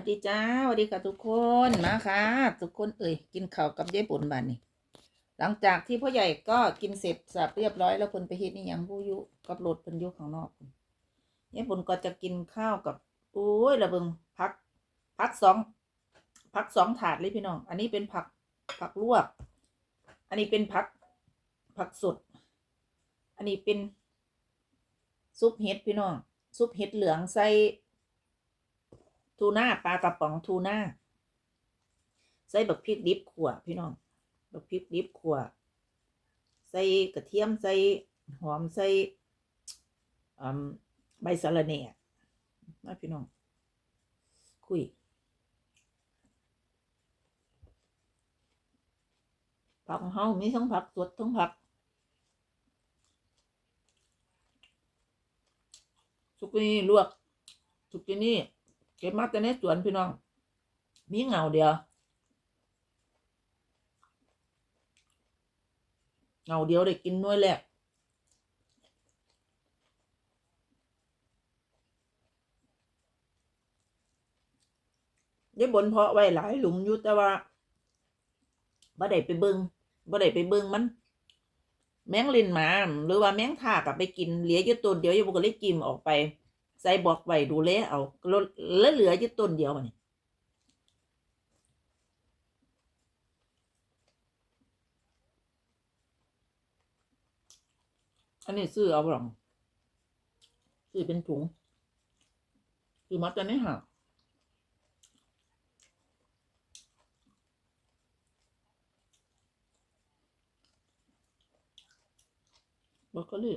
วัสดีจ้าสวัสดีค่ะทุกคนมาค่ะ ทุกคนเอ่ยกินข้าวกับยายปุ่นบ้านนี่หลังจากที่พ่อใหญ่ก็กินเสร็จสับเรียบร้อยแล้วเพิ่นไปเฮ็ดนี่ยังผู้ยุกับรถเพิ่นยู่ข้างนอกพุ่นยายปุ่นก็จะกินข้าวกับโอ้ยระเบิงพักพักสองพักสองถาดเลยพี่น้อง อันนี้เป็นผักผักลวก อันนี้เป็นผักผักสด อันนี้เป็นซุปเห็ดพี่น้องซุปเห็ดเหลืองใส่ ทูน่าปลากระป๋องทูน่าใส่บักพริกดิบขั่วพี่น้องบักพริกดิบขั่วใส่กระเทียมใส่หอมใส่ใบสะระแหน่มาพี่น้อง คุยผักของเฮามีทั้งผักสดทั้งผัก สุกี้ลวก สุกี้นี่ เก็บมาแต่ในสวนพี่น้อง มีเงาเดียว เงาเดียวได้กินน้วยแหละยายบนเพาะไว้หลายหลุมอยู่แต่ว่าบ่ได้ไปเบิงบ่ได้ไปเบิงมัน แมงลินหมา หรือว่าแมงท่ากับไปกินเหลืออยู่ต้นเดียวยายบนก็เลยกิมออกไป ใส่บอกไว้ดูแลเอาแล้วเหลืออยู่ต้นเดียวมันอันนี้ซื้อเอาหรองซื้อเป็นถุงซื้อมาจากไหนหาบอกก็เลย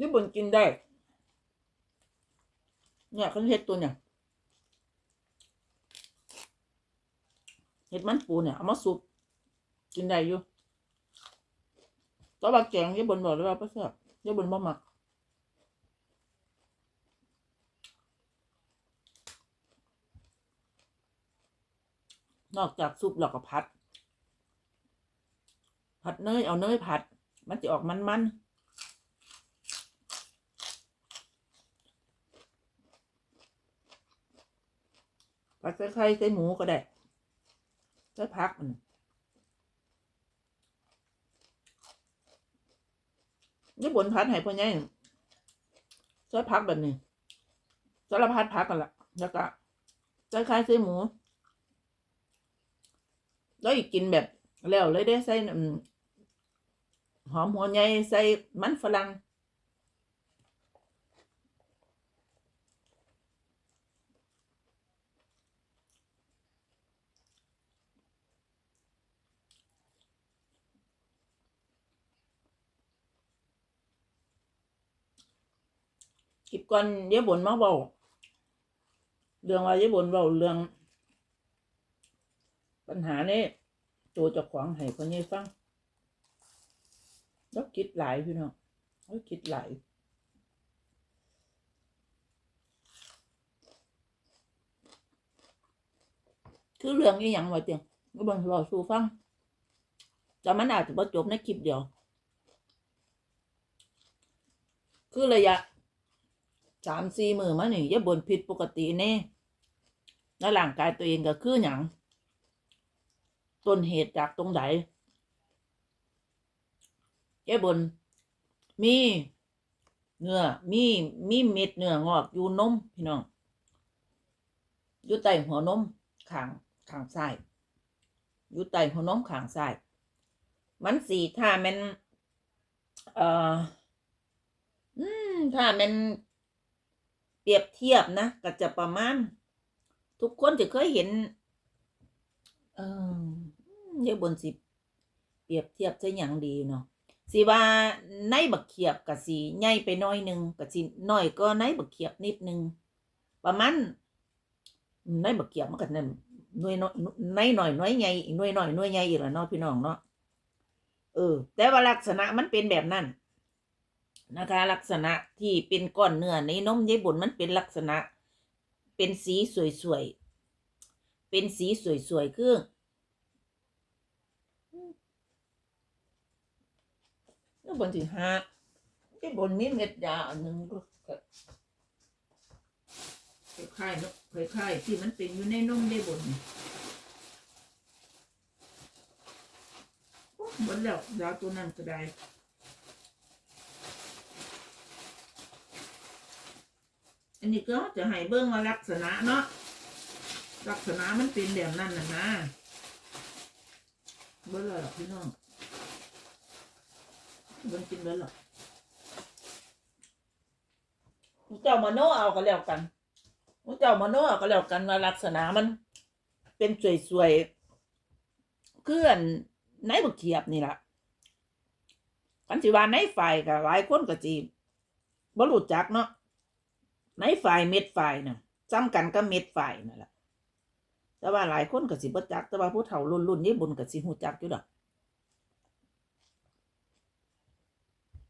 นี่บนกินได้ เนี่ยเขาเห็ดตัวเนี่ยเห็ดมันปูเนี่ยเอามาสุปกินได้อยู่ตัวบักแกงยี่บนบอกเลยว่าประเสริฐยี่บนบ่มักนอกจากซุปแล้วก็ผัด ผัดเนยเอาเนยผัด มันจะออกมันๆ ผัดใส่ไข่ใส่หมูก็ได้ใส่ผักมันนี่บนผัดให้พ่อใหญ่ใส่ผักแบบนี้สารพัดผักกันละแล้วก็ใส่ไข่ใส่หมู แล้วอีกกินแบบแล้วเลยได้ใส่หอมหัวใหญ่ใส่มันฝรั่ง คลิปก่อนเยวบนมาเบาเรื่องว่าเยวบนเบาเรื่อง ปัญหานี้ตัวจ้าของให้คนนี้ฟังแล้วคิดหลายพี่น้องแล้วคิดหลายคือเรื่องนี้อย่างว่าเจียงก็บังรอสู้ฟังแต่มันอาจจะบ่จบในคลิปเดียว คือระยะ สามสี่มือมานี่อย่าบนผิดปกติแน่ในร่างกายตัวเองก็คืออย่างต้นเหตุจากตรงไหนแก้บนมีเนื้อมีมีเม็ดเนื้องอกอยู่นมพี่น้องอยู่ใต้หัวนมขางขางซ้ายอยู่ใต้หัวนมขางซ้ายมันสีถ้ามันเอ่ออืมถ้ามัน เปรียบเทียบนะก็จะประมาณ ทุกคนจะเคยเห็น เออเยอะบนสิเปรียบเทียบจะอย่างดีเนาะสิว่าในบักเขียบกับสีใหญ่ไปน้อยหนึ่งกับสิน้อยก็ในบักเขียบนิดนึงประมาณในบักเขียบมันก็นั่นหน่วยน้อยในหน่อยน้อยใหญ่น่วยน้อยน่วยใหญ่อีกแล้วเนาะพี่น้องเนาะเออ แต่ว่าลักษณะมันเป็นแบบนั้น นะคะ ลักษณะที่เป็นก้อนเนื้อในนมยายบุญมันเป็นลักษณะ เป็นสีสวยๆ เป็นสีสวยๆ คือนี่บนที่ห้าที่บนมีเม็ดยาอันหนึ่งก็คล้ายๆคล้ายๆที่มันเป็นอยู่ในนมยายบุญบนแล้วยาตัวนั้นก็ได้ อันนี้ก็จะให้เบิ้งว่าลักษณะเนาะลักษณะมันเป็นแบบนั้นนะนะเบิ้งเลยหรอกพี่น้องเบิ้งกินเบิ้งหรอกเจ้ามาโนเอาก็แล้วกันเจ้ามาโนเอาก็แล้วกันว่าลักษณะมัน เป็นสวยๆเคลื่อนในบักเขียบนี่แหละกันสิว่าในฝ่ายกับหลายคนก็จีบ่รู้จักเนาะ ในฝ่ายเม็ดฝ่ายน่ะจำกันก็เม็ดฝ่ายนั่นแหละแต่ว่าหลายคนก็สิบ่จัก แต่ว่าผู้เฒ่ารุ่นรุ่นญี่ปุ่นก็สิฮู้จักอยู่ดอก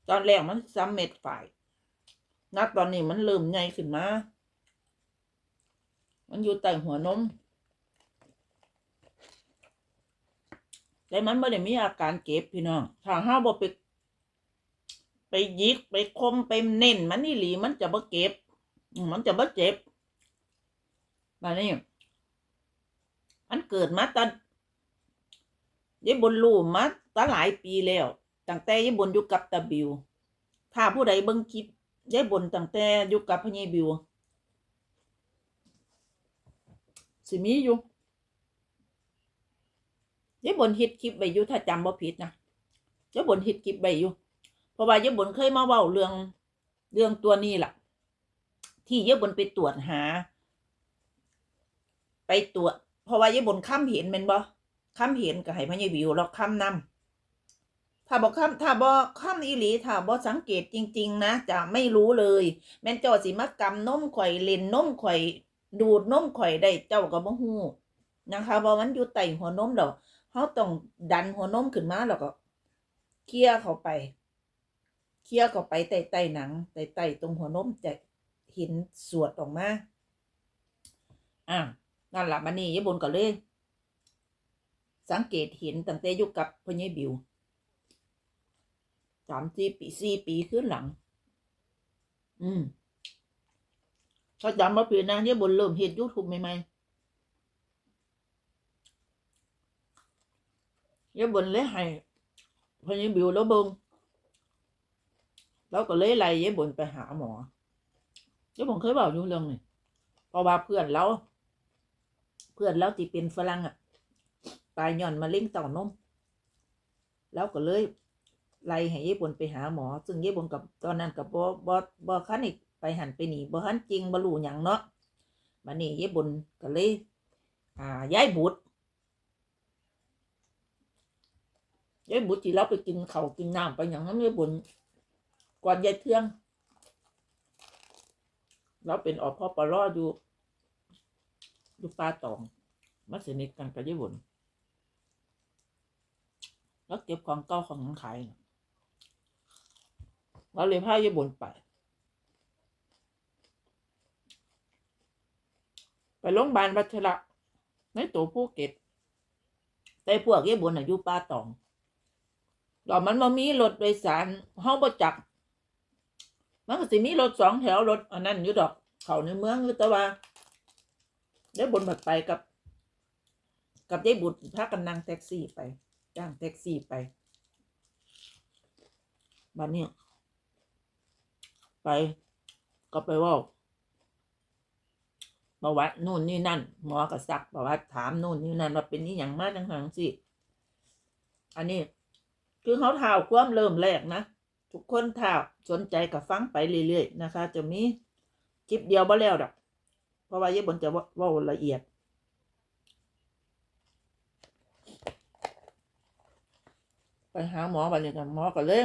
ตอนแรกมันซ้ำเม็ดฝ่ายนักตอนนี้มันเริ่มใหญ่ขึ้นมา มันอยู่ใต้หัวนม แต่มันไม่ได้มีอาการเก็บพี่น้องถ้าห้าบ่ไปไปยิกไปคมไปเน้นมันนี่หลีมันจะบ่เก็บ มันจะบ่เจ็บแบบนี้มันเกิดมาตอนยี่บนรู้มาตั้งหลายปีแล้วตั้งแต่ยี่บนอยู่กับตาบิว ถ้าผู้ใดเบิ่งคลิปยี่บนตั้งแต่อยู่กับพญบิวสิมีอยู่ยี่บนฮิตคลิปไปอยู่ถ้าจำบ่ผิดนะยี่บนฮิตคลิปไปอยู่เพราะว่ายี่บนเคยมาเว้าเรื่องเรื่องตัวนี้ล่ะ ที่เยอะบนไปตรวจหา ไปตรวจเพราะว่าเยอะบนค้ำเห็นแมันบ่ค้ำเห็นก็ให้พญาวิวเราค้ำนำถ้าบอกค้ำถ้าบอกค้ำอีหลีถ้าบอกสังเกตจริง ๆ นะจะไม่รู้เลย แม่นเจ้าสิมากำนมข่อยเล่นนมข่อยดูดนมข่อยได้เจ้าก็บ่ฮู้นะคะเพราะมันอยู่ใต้หัวนมดอกเฮาต้องดันหัวนมขึ้นมาแล้วก็เคลียเข้าไป เคลียเข้าไปใต้ใต้หนังใต้ใต้ตรงหัวนมจะ ห็นสวดออกมาอ่านั่นหละมันนี่ยายบนก็เลย สังเกตเห็นตั้งแต่อยุคกับพญายบิวสามสี่ปีสี่ปีขึ้นหลัง อืมถ้าจำมาปีนะยายบนเริ่มเห็นยูทูบใหม่ๆยายบนเลยให้พญายบิวแล้วเบิงแล้วก็เลยไล่ยายบนไปหาหมอ จ้าผมเคยบอกอยู่เรื่องนี่เพราะว่าเพื่อนเราเพื่อนเราที่เป็นฝรั่งอะ ตายย่อนมาเล่งต่านมแล้วก็เลยไล่ให้ญี่ปุ่นไปหาหมอ ซึ่งญี่ปุ่นกับตอนนั้นกับบอบอบอคันอีกไปหันไปหนีบอคันจริงบรูอย่างเนาะมานี่ญี่ปุ่นก็เลย อ่าย้ายบุตรย้ายบุตรที่เราไปกินเขากินน้ำไปอย่างนั้นญี่ปุ่นก่อนยายเทือง เราเป็นอพอปลออยู่อยู่ป่าตองมาสนิทกันกับญี่ปุ่นแล้วเก็บของเก่าของหยังขายเราเลยพาญี่ปุ่นไป ไปโรงพยาบาลวัชระในตัวภูเก็ตแต่พวกญี่ปุ่นน่ะอยู่ป่าตองเรามันมามีรถโดยสารเฮาบ่จักษ มันก็สิมีรถสองแถวรถอันนั้นอยู่ดอก เขาในเมืองอยู่แต่ว่าได้บนบัดไปกับ กับยายบุตรพากันนั่งแท็กซี่ไปจ้างแท็กซี่ไปบัดนี้ไปก็ไปว่าประวัตินู่นนี่นั่นหมอก็ซักประวัติถามนู่นนี่นั่นว่าเป็นนี่อย่างมากจังหังสิ อันนี้ คือเขาเท้าความเริ่มแรกนะ ทุกคนถ้าสนใจกับฟังไปเรื่อยๆนะคะ จะมีคลิปเดียวบ่แล้วดอก เพราะว่าเย่บนจะว่าละเอียด ไปหาหมอบัดนี้กันหมอก็เลย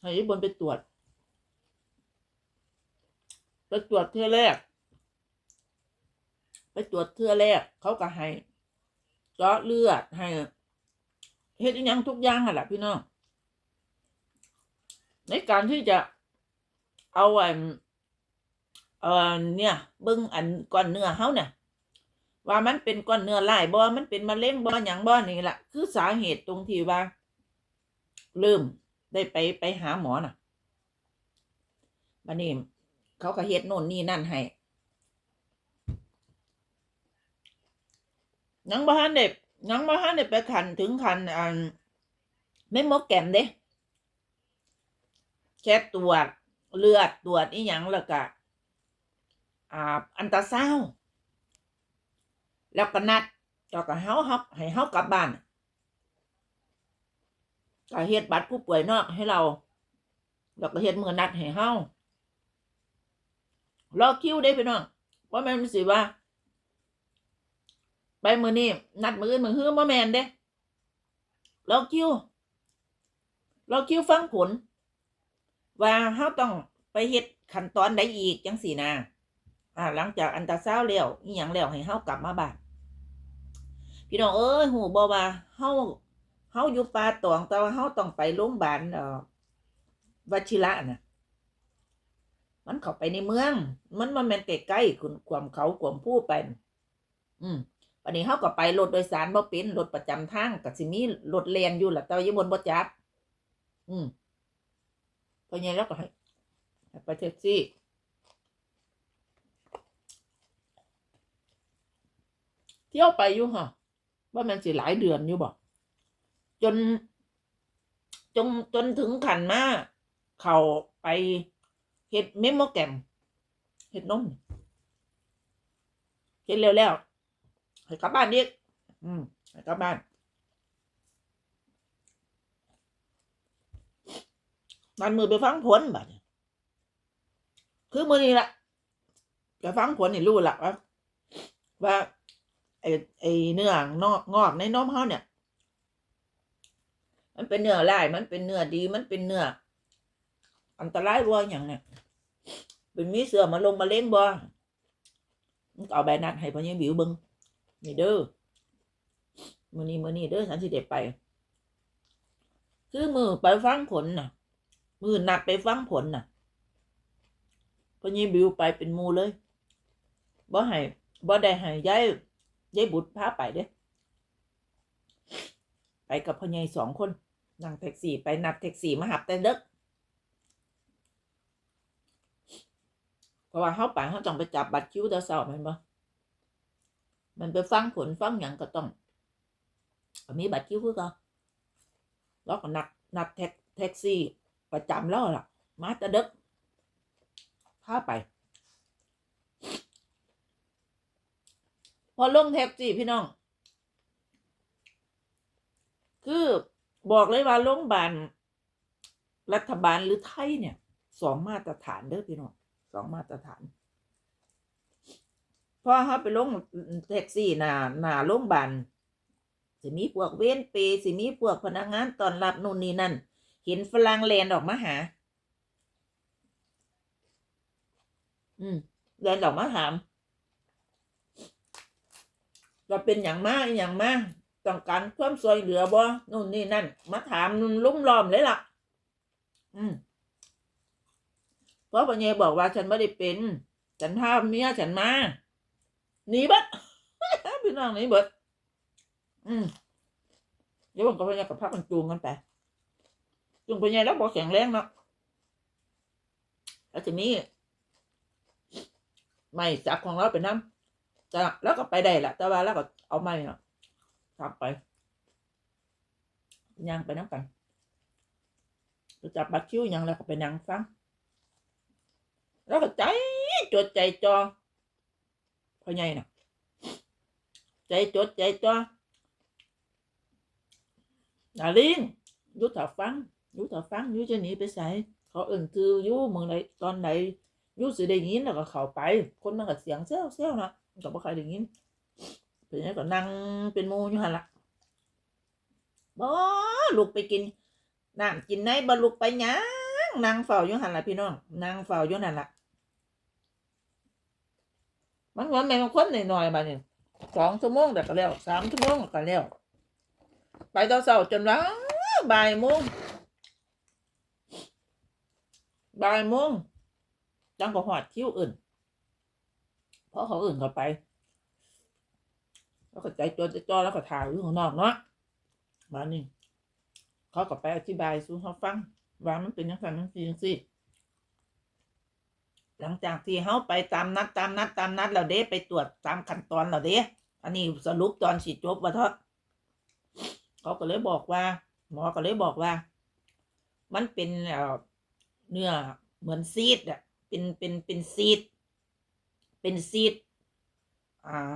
ให้เย่บนไปตรวจไปตรวจเทื่อแรก ไปตรวจเทื่อแรก เขาก็ให้เจาะเลือดให้ เฮ็ดยังทุกอย่างอะแหละพี่น้องในการที่จะเอาอันเอ่อเนี่ยเบิ่งอันก้อนเนื้อเฮาเนี่ยว่ามันเป็นก้อนเนื้อลายบ่มันเป็นมะเร็งบ่หยังบ่นี่แหละคือสาเหตุตรงที่ว่าเริ่มได้ไปไปหาหมอน่ะบันนี้เขาก็เฮ็ดโน่นนี่นั่นให้ยังบ่ทันได้ ยังบ่ทันได้ไปขันถึงขันอันไม่มกแกมเด้แค่ตรวจเลือดตรวจอีหยังแล้วก็อ่าอันตราซาวแล้วก็นัดแล้วก็เฮาฮับให้เฮากลับบ้านก็เฮ็ดบัตรผู้ป่วยนอกให้เราแล้วก็เฮ็ดมือนัดให้เฮารอคิวได้พี่น้องเพราะแม่นสิว่า ไปมือนี้นัดมืออื่นมือฮื้อบ่แมนเด้รอคิวรอคิวฟังผล ว่าเฮาต้องไปเฮ็ดขั้นตอนใดอีกจังสี่นะอ่า หลังจากอันตาซาวด์แล้วอีหยังแล้วให้เฮากลับมาบ้านพี่น้องเอ้ยหูบ่ว่าเฮาเฮาอยู่ป่าตองแต่ว่าเฮาต้องไปโรงพยาบาลเอ่อวชิระน่ะ มันเข้าไปในเมือง มันบ่แม่นใกล้ๆคุณความเขาความผู้ไป อืม วันนี้เฮาก็ไปรถโดยสารบ่เป็นรถประจำทางก็สิมีรถแล่นอยู่ล่ะแต่ว่าอยู่บนบ่จักอืมเพราะงั้นแล้วก็ให้ไปแท็กซี่เที่ยวไปอยู่ฮะว่ามันสิหลายเดือนอยู่บ่จน จนจนถึงขันมาเขาไปเฮ็ดเมมโมแกรมเฮ็ดนมเฮ็ดเร็วแล้ว ให้กลับบ้านอีกอืมให้กลับบ้านมันมือไปฟังผลบัดคือมือนี้ละไปฟังผลนี่รู้ละว่าว่าไอ้ไอ้เนื้องอกงอกในนมเขาเนี่ย มันเป็นเนื้อลายมันเป็นเนื้อดีมันเป็นเนื้ออันตรายรัวอย่างเนี่ยเป็นมีเสือมาลงมาเล่นบ่มันก็เอาใบนัดให้พ่อยังบิวเบิง นี่เด้อมือนี้มือนี้เด้อฉันสิเด็ไป คือมือไปฟังผลน่ะ มือหนัดไปฟังผลน่ะพ่อยังบิวไปเป็นมูเลยบ่ให้บ่ได้ให้ย้ายยายบุตรพาไปเด้ไปกับพ่อใหญ่สองคนนั่งแท็กซี่ไปนัดแท็กซี่มาหับแต่เด็กเพราะว่าเขาไปเขาต้องไปจับบัตรคิวเดาเสาร์แมันบ่ มันไปฟังผลฟังอย่างก็ต้องมีบัตรคิวคือก็แล้วก็นัดนัดแท็กแท็กซี่ ประจำแล้วล่ะ มาต่เด็กพาไป พอลงแท็กซี่พี่น้อง คือบอกเลยว่าโรงพยาบาลรัฐบาลหรือไทยเนี่ย สองมาตรฐานเด้อพี่น้องสองมาตรฐาน พ่อเขาไปลงแท็กซี่หนาหนาโรงพยาบาลสิมีพวกเว้นเปรย์สิมีพวกพนักงานตอนรับนู่นนี่นั่น เห็นฝรั่งแลนออกมาหา อืมแลนออกมาถามเราเป็นอย่างมากอย่างมากต้องการความสวยเหลือบ่นู่นนี่นั่น มาถามลุ่มล้อมเลยล่ะ อืมเพราะปัญญาบอกว่าฉันไม่ได้เป็น ฉันพาเมียฉันมา หนีเบัดพี่น้องหนีเบิดอืมเดี๋ยวผมกับปัญญากับพักมันจูงกันไปจูงปัญญาแล้วบอกแข็งแรงเนาะแล้วทีนี้ไม่จับของเราไปน้ำจะแล้วก็ไปได้แหละแต่ว่าแล้วก็เอาไม่เนาะกลับไปย่างไปน้ำกันจับบัตรคิวยังแล้วก็ไปนั่งฟังแล้วก็ใจจดใจจอ พอไงน่ะ ใจจดใจจอดาลิงยุถาฟังยุถาฟังยุจะหนีไปใส่เขาเอิ่นคือยุเมืองไหนตอนไหนยุสิได้ยินแล้วก็เข้าไป คนมันก็เสียงเซี่ยวเซี่ยวนะก็บ่ใครได้ยินเป็นยังก็นั่งเป็นหมูอยู่หันละบ่ลุกไปกินน้ำกินไหนบ่ลุกไปยังนั่งเฝ้าอยู่หันละพี่น้องนั่งเฝ้าอยู่นั่นละ มันเหมือนแมงคนหน่อยๆมาเนี่ยสองชั่วโมงแต่ก็แล้วสามชั่วโมงก็แล้วไปตอนเช้าจนว่าบ่ายโมงบ่ายโมงจังก็หอดคิ้วอื่น เพราะเขาอื่นเขาไป แล้วก็ใจจดใจจ่อแล้วก็ถ่ายอยู่ข้างนอกเนาะมานี่เขเขาก็ไปอธิบายสู่เขาฟัง ว่ามันเป็นยังไงมันเป็นยังสิ หลังจากที่เขาไปตามนัดตามนัดตามนัดเราเด้ไปตรวจตามขั้นตอนเราเด้อันนี้สรุปตอนฉีดจบว่าเถอะเขาก็เลยบอกว่า หมอก็เลยบอกว่า มันเป็นเนื้อเหมือนซีดอะ เป็นเป็นเป็นซีด เป็นซีด อ่า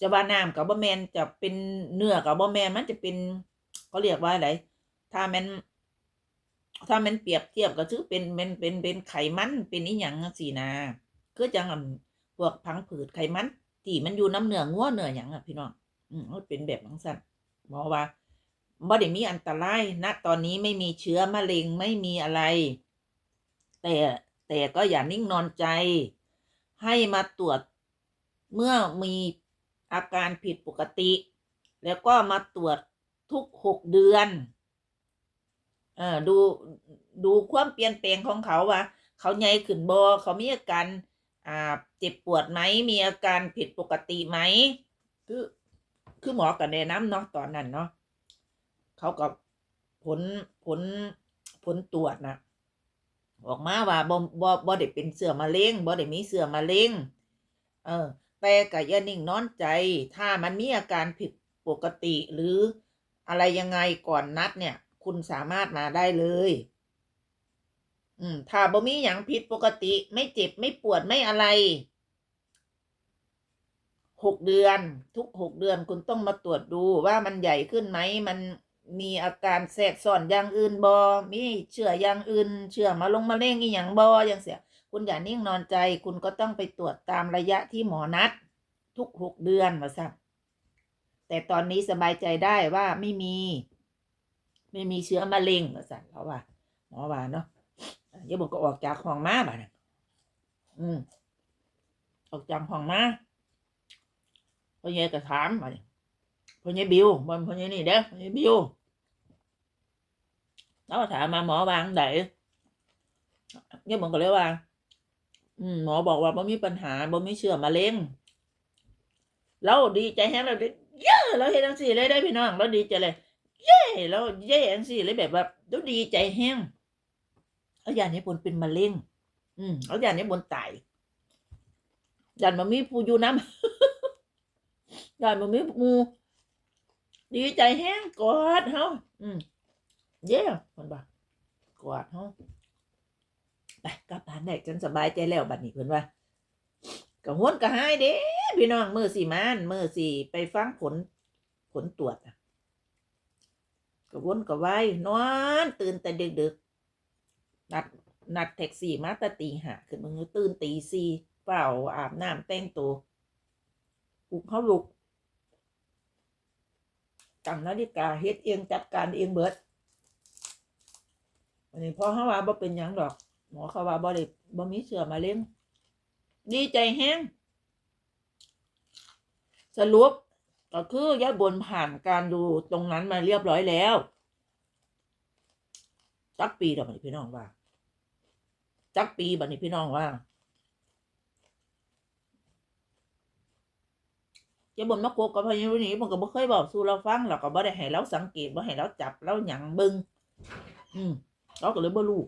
จะว่าน้ำกับบะแมนจะเป็นเนื้อกับบะแมนมันจะเป็นเขาเรียกว่าอะไรถ้ามัน ถ้ามันเปรียบเทียบก็คือเป็นเป็นเป็นเป็นไขมันเป็นอีหยังสินะคือจังอั่นพวกพังผืดไขมันที่มันอยู่น้ำเนื้องัวเนื้อหยังอะพี่น้องอืมมันเป็นแบบนังสั้นหมอว่าบ่ได้มีอันตรายณตอนนี้ไม่มีเชื้อมะเร็งไม่มีอะไร แต่แต่ก็อย่านิ่งนอนใจ ให้มาตรวจเมื่อมีอาการผิดปกติ แล้วก็มาตรวจทุกหกเดือน เออดูดูความเปลี่ยนแปลงของเขาว่า เขาใหญ่ขึ้นบอเขามีอาการอ่าเจ็บปวดไหมมีอาการผิดปกติไหมคือคือหมอกับแนะนำเนาะตอนนั้นเนาะเขาก็ผลผลผลตรวจนะออกมาว่าบ่บ่บ่ได้เป็นเสือมะเร็งบ่ได้มีเสือมะเร็งเออ แต่ก็อย่านิ่งนอนใจ ถ้ามันมีอาการผิดปกติหรืออะไรยังไงก่อนนัดเนี่ย คุณสามารถมาได้เลย อืมถ้าบ่มีอย่างผิดปกติ ไม่เจ็บไม่ปวดไม่อะไรหกเดือน ทุกหกเดือนคุณต้องมาตรวจดูว่ามันใหญ่ขึ้นไหมมันมีอาการแทรกซ้อนอย่างอื่นบอมีเชื้ออย่างอื่น เชื้อมาลงมาเร่งอีหยังบออย่างเสีย คุณอย่านิ่งนอนใจ คุณก็ต้องไปตรวจตามระยะที่หมอนัด ทุกหกเดือนมาสักแต่ตอนนี้สบายใจได้ว่าไม่มี ไม่มีเชื้อมะเร็งมาสั่นแล้วว่าหมอว่าเนาะเดี๋ยวผมก็ออกจากห้องมาบ่ะนะอืมออกจากห้องมาพ่อใหญ่ก็ถามบ่พ่อใหญ่บิวบนพ่อใหญ่นี่เด้อพ่อใหญ่บิวแล้วถามมาหมอวางไหนเดี๋ยวผมก็เลยว่า อืมหมอบอกว่าบ่มีปัญหาบ่มีเชื้อมะเร็งเราดีใจแฮงเราได้เย้เราเห็นจังซี่เลยได้พี่น้องเราดีใจเลย เย้แล้วเย้จังซี่เลยแบบว่าเราดีใจแฮงเอาอย่างนี้ผลเป็นมะเร็งอืมเอาอย่างนี้บนตายยันบ่มีผู้อยู่นำยันบ่มีมูดีใจแฮงกอดเฮาอืมเย้เพิ่นว่ากอดเฮาไปกลับบ้านได้จนสบายใจแล้วบัดนี้เพิ่นว่าก็หวนก็หายเด้พี่น้องมือสี่มานมือสี่ไปฟังผลผลตรวจอะ ก็วนก็ไหวนอน ตื่นแต่ดึกๆนัดนัดแท็กซี่มาแต่ตีห้าขึ้นมือตื่นตีสี่เปล่าอาบน้ำแต่งตัวปลุกเขาลุกตั้งนาฬิกาเฮ็ดเองจัดการเองเบิดอันนี้พอเขาว่าบ่เป็นยังดอก หมอเขาว่าบ่ได้บ่มีเชื้อมะเร็งดีใจแฮงสรุป ก็คือยาบนผ่านการดูตรงนั้นมาเรียบร้อยแล้วจักปีดอกบันี้พี่น้องว่าจักปีบันี้พี่น้องว่ายายบนมาโกกกับพายุนี้มันก็บ่เคยบอกสู่เราฟังเราก็บ่ได้ให้เราสังเกตบ่ให้เราจับเราหยั่งเบิ่งอืมเราก็เลยบ่รู้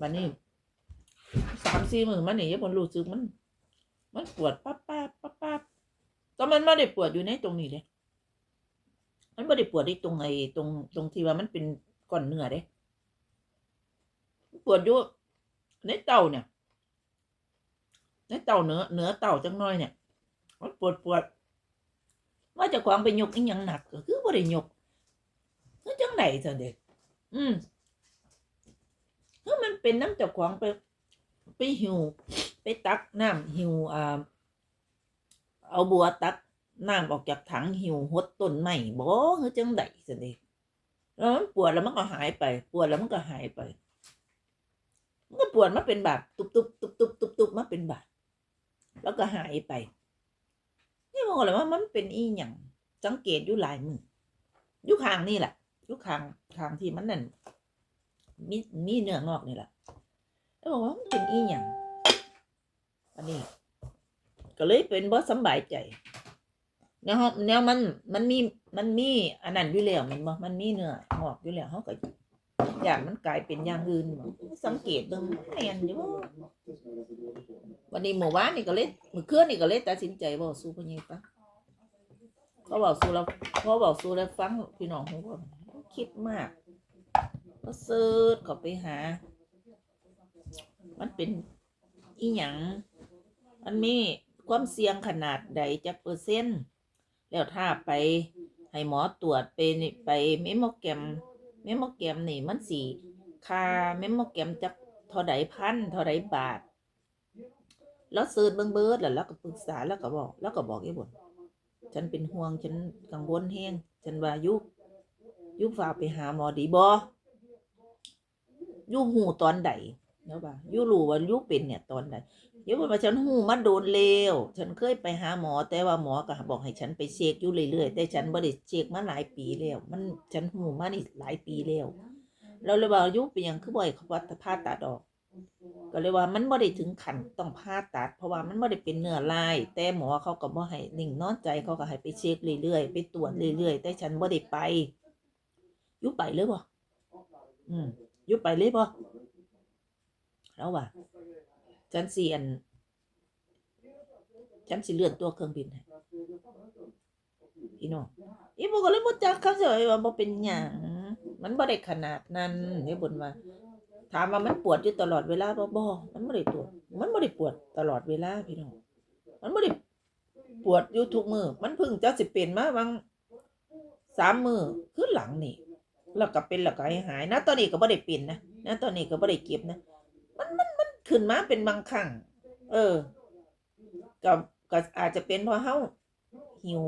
บันนี้สามสี่มือมันนี่ยังมันรู้สึกมัน มันปวดปั๊บปั๊บปั๊บปั๊บ แต่มันไม่ได้ปวดอยู่ในตรงนี้เลยมันไม่ได้ปวดที่ตรงไอ้ตรงตรงที่ว่ามันเป็นก้อนเนื้อเด้ปวดอยู่ในเต่าเนี่ย ในเต่าเนื้อเนื้อเต่าจังน้อยเนี่ย มันปวดปวดว่าจะความไปยกอีหยังหนักก็คือบ่ได้ยกคือจังไหนซะเด็กอืมเฮ้ยมันเป็นน้ำจากของไป ไปหิว ไปตักน้ำหิวอ่า เอาบัวตักน้ำออกจากถังหิวหดต้นไม้บ่เฮ้จังไดสิเดแล้วมันปวดแล้วมันก็หายไป ปวดแล้วมันก็หายไปมันก็ปวดมาเป็นบาดตุบตุบตุบตุบตุบตุบมาเป็นบาดแล้วก็หายไป นี่บอกเลยว่ามันเป็นอีหยังสังเกตอยู่หลายมืออยู่ข้างนี่แหละอยู่ข้างข้างที่มันนั่นมีมีเนื้องอกนี่แหละแล้วบอกว่ามันเป็นอีหยังอันนี้ ก็เลยเป็นบ่สบายใจแนวเฮาแนวมันมันมีมันมีอันนั้นอยู่แล้วมันบ่มันมีเนื้องอกอยู่แล้วเฮาก็อยากมันกลายเป็นอย่างอื่นสังเกตเบิ่งแม่นอยู่วันนี้หมู่บ้านนี่ก็เลยมื้อคืนนี่ก็เลยตัดสินใจเว้าสู่พ่อใหญ่ฟังเขาเว้าสู่เราเขาเว้าสู่แล้วฟังพี่น้องฮู้บ่คิดมากก็เสิร์ชเข้าไปหา มันเป็นอีหยังมันมี ความเสี่ยงขนาดใดจักเปอร์เซ็นต์แล้วถ้าไปให้หมอตรวจไปไปเมมโมแกรมเมมโมแกรมนี่มันสีค่าเมมโมแกรมจักเท่าใดพันเท่าใดบาท แล้วซื้อเบิ่งเบิดแล้วแล้วก็ปรึกษาแล้วก็บอก แล้วก็บอกไอ้บ่นฉันเป็นห่วงฉันกังวลแฮงฉันว่ายุยุฝากไปหาหมอดีบ่ยุหูตอนใดเนาะว่ายุรู้ว่ายุเป็นเนี่ยตอนใด เดี๋ยวว่าฉันหูมันโดนเลวฉันเคยไปหาหมอ แต่ว่าหมอก็บอกให้ฉันไปเช็คอยู่เรื่อยๆแต่ฉันบ่ได้เช็คมาหลายปีแล้ว มันฉันหูมานี่หลายปีแล้วเราเลยว่าอายุเป็นหยังคือบ่อยเขาว่าผ่าตัดออก ก็เลยว่ามันบ่ได้ถึงขั้นต้องผ่าตัด เพราะว่ามันบ่ได้เป็นเนื้อลาย แต่หมอเขาก็บ่ให้นิ่งนอนใจเขาก็ให้ไปเช็คเรื่อยๆไปตรวจเรื่อยๆแต่ฉันบ่ได้ไปยุบไปเลยบ่อืมยุบไปเลยบ่แล้วว่า ฉันเสียนฉันสิเลื่อนตัวเครื่องบินให้พี่น้องอีโบก็เลยบ่จักเขาเสียว่าบ่เป็นหยังมันบ่ได้ขนาดนั้นเดี๋ยบนว่า ถามว่ามันปวดอยู่ตลอดเวลาบ่บ่มันบ่ได้ปวด มันบ่ได้ปวดตลอดเวลาพี่น้องมันบ่ได้ปวดอยู่ทุกมือมันเพิ่งจะสิเป็นมาบางสามมือคือหลังนี่แล้วก็เป็นแล้วก็หายๆนะตอนนี้ก็บ่ได้เป็นนะนะตอนนี้ก็บ่ได้เก็บนะ ขึ้นมาเป็นบางครั้ง เออก็ก็อาจจะเป็นเพราะเฮาหิว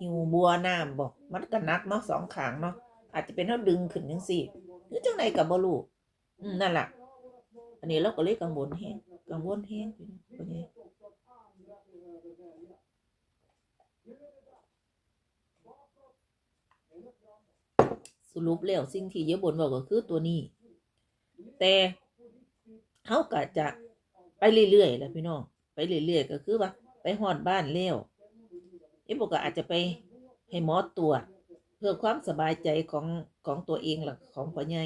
หิวบัวน้ำบอกมันก็หนักเนาะสองขางเนาะอาจจะเป็นเฮาดึงขึ้นจังซี่หรือจังไดก็บ่รู้อืมนั่นแหละอันนี้เราก็เลยกังวลแฮงกังวลแฮงพี่น้องว่าไงสรุปแล้วสิ่งที่เยอะบนบอกก็คือตัวนี้ แต่ เฮาก็จะไปเรื่อยๆแหละพี่น้องไปเรื่อยๆก็คือว่า ไปฮอดบ้านแล้วเอ๊ะบอกก็อาจจะไปให้หมอตรวจเพื่อความสบายใจของของตัวเองหล่ะของพ่อใหญ่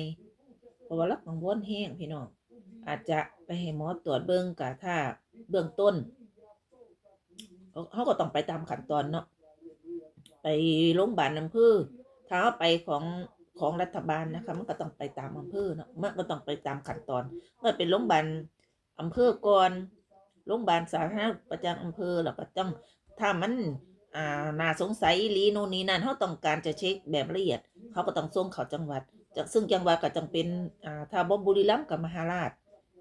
เพราะว่ารากังวลแห้งพี่น้องอาจจะไปให้หมอตรวจเบิ่งกะถ้าเบื้องต้นเขาก็ต้องไปตามขั้นตอนเนาะไปโรงพยาบาลอำเภอถ้าไปของ ของรัฐบาลนะคะ มันก็ต้องไปตามอำเภอเนาะมันก็ต้องไปตามขั้นตอน เมื่อเป็นโรงพยาบาลอำเภอก่อนโรงพยาบาลสาธารณประจำอำเภอแล้วก็ต้องถ้ามันอ่าน่าสงสัยหลีโน่นนี่นั่นเขาต้องการจะเช็คแบบละเอียด เขาก็ต้องส่งเขาจังหวัดจากซึ่งจังหวัดก็จังเป็นอ่าถ้าบ่บุรีรัมย์กับมหาราช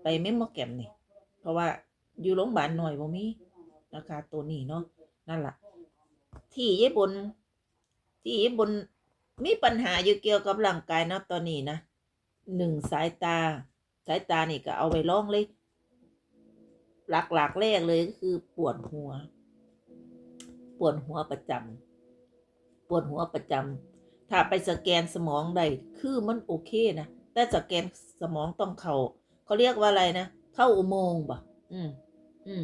ไปเมมโมแกรมนี่เพราะว่าอยู่โรงพยาบาลหน่อยบ่มีนะคะตัวนี้เนาะนั่นแหละที่ญี่ปุ่นที่ญี่ปุ่น มีปัญหาอยู่เกี่ยวกับร่างกายนะตอนนี้นะหนึ่งสายตา สายตานี่ก็เอาไว้องเลยหลักๆแรกเลยก็คือปวดหัว ปวดหัวประจำปวดหัวประจำถ้าไปสแกนสมองได้คือมันโอเคนะแต่สแกนสมองต้องเขาเขาเรียกว่าอะไรนะเข้าอุโมงค์ป่ะอืมอืม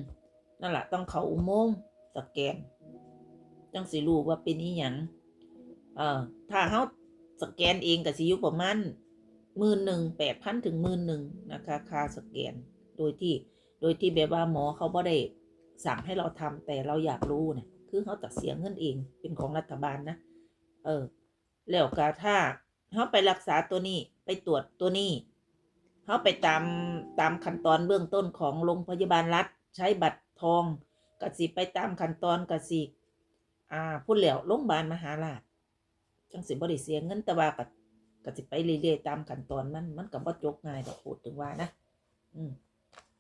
นั่นแหละต้องเข้าอุโมงค์สแกนจังสิรู้ว่าเป็นอีหยังเออ ถ้าเขาสแกนเองก็สิอยู่ประมาณหมื่นหนึ่งแปดพันถึงหมื่นหนึ่งนะคะค่าสแกน โดยที่โดยที่แบบว่าหมอเขาบ่ได้สั่งให้เราทำแต่เราอยากรู้นะคือเขาตัดเสียเงินเองเป็นของรัฐบาลนะ เออ แล้วก็ถ้าเขาไปรักษาตัวนี้ไปตรวจตัวนี้เขาไปตามตามขั้นตอนเบื้องต้นของโรงพยาบาลรัฐ ใช้บัตรทองกสิไปตามขั้นตอนกสิอ่าพูดแล้วโรงพยาบาลมหาราช จังสิบ่ได้เสียเงินแต่ว่าก็ก็สิไปเรื่อยๆตามขั้นตอนมันมันก็บ่จบง่ายดอกพูดถึงว่านะอืม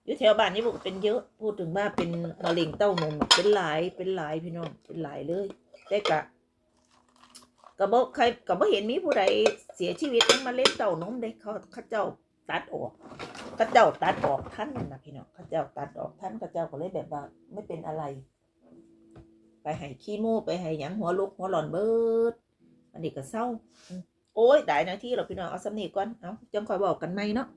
อยู่แถวบ้านนี้บอกเป็นเยอะพูดถึงว่าเป็นมะเร็งเต้านมเป็นหลายเป็นหลายพี่น้องเป็นหลายเลยแต่กะก็บ่ใครก็บ่เห็นมีผู้ใดเสียชีวิตทั้งมะเร็งเต้านมเด้เขาเขาเจ้าตัดออกเขาเจ้าตัดออกท่านนะพี่น้องเขาเจ้าตัดออกท่านเขาเจ้าก็เลยแบบว่าไม่เป็นอะไร ไปให้ขี้มูไปให้หยังหัวลุกหัวหลอนเบิด อันนี้ก็เศร้าอืมโอ้ยได้นาที่เราพี่น้องเอาสำนีก่อนเอาจังคอยบอกกันไหมเนาะ